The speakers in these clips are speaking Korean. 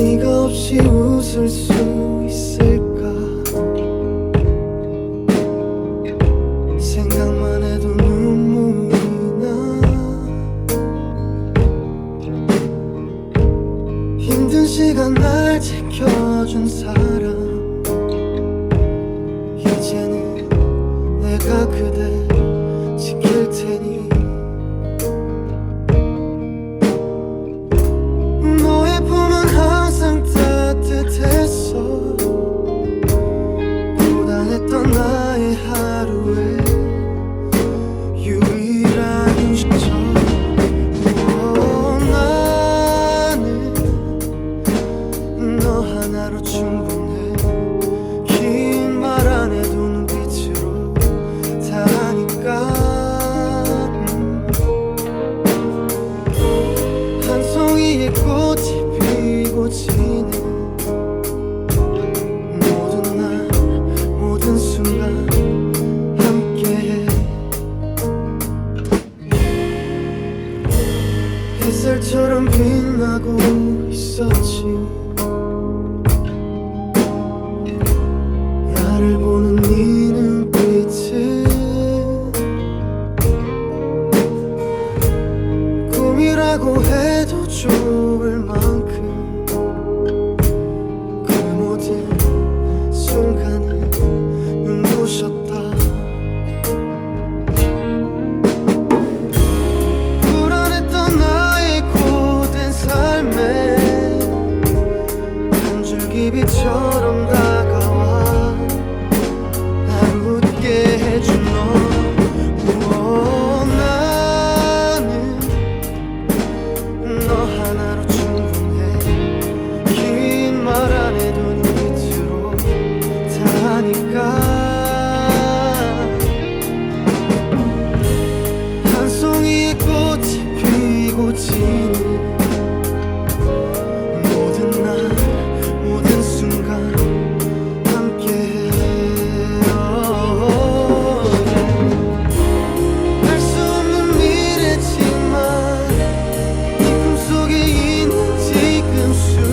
네가 없이 웃을 수 있을까? 생각만 해도 눈물이 나 힘든 시간 날 지켜준 사람 하나로 충분해. 긴 말 안 해도 눈빛으로 다 하니까. 한 송이의 꽃이 피고 지는 모든 날 모든 순간 함께해. 햇살처럼 빛나고 있었지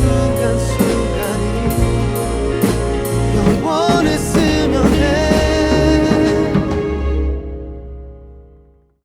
road.